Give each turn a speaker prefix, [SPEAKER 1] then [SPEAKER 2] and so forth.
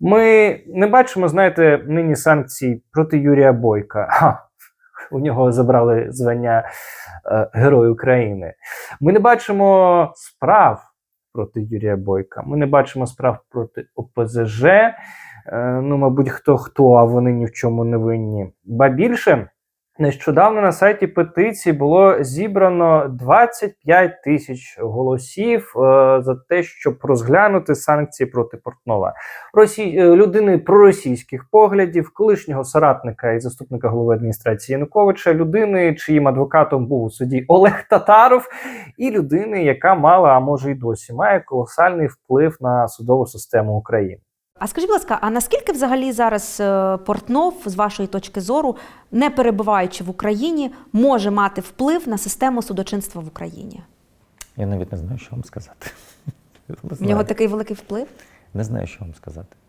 [SPEAKER 1] Ми не бачимо, знаєте, нині санкцій проти Юрія Бойка. Ха, у нього забрали звання е, Герой України. Ми не бачимо справ проти Юрія Бойка. Ми не бачимо справ проти ОПЗЖ. Е, ну, мабуть, хто хто, а вони ні в чому не винні. Ба більше. Нещодавно на сайті петиції було зібрано 25 тисяч голосів е, за те, щоб розглянути санкції проти Портнова. Росі... е, людини проросійських поглядів, колишнього соратника і заступника голови адміністрації Януковича, людини, чиїм адвокатом був у суді Олег Татаров, і людини, яка мала, а може й досі має колосальний вплив на судову систему України.
[SPEAKER 2] А скажіть, будь ласка, а наскільки взагалі зараз е, Портнов, з вашої точки зору, не перебуваючи в Україні, може мати вплив на систему судочинства в Україні?
[SPEAKER 3] Я навіть не знаю, що вам сказати.
[SPEAKER 2] В нього такий великий вплив?
[SPEAKER 3] Не знаю, що вам сказати.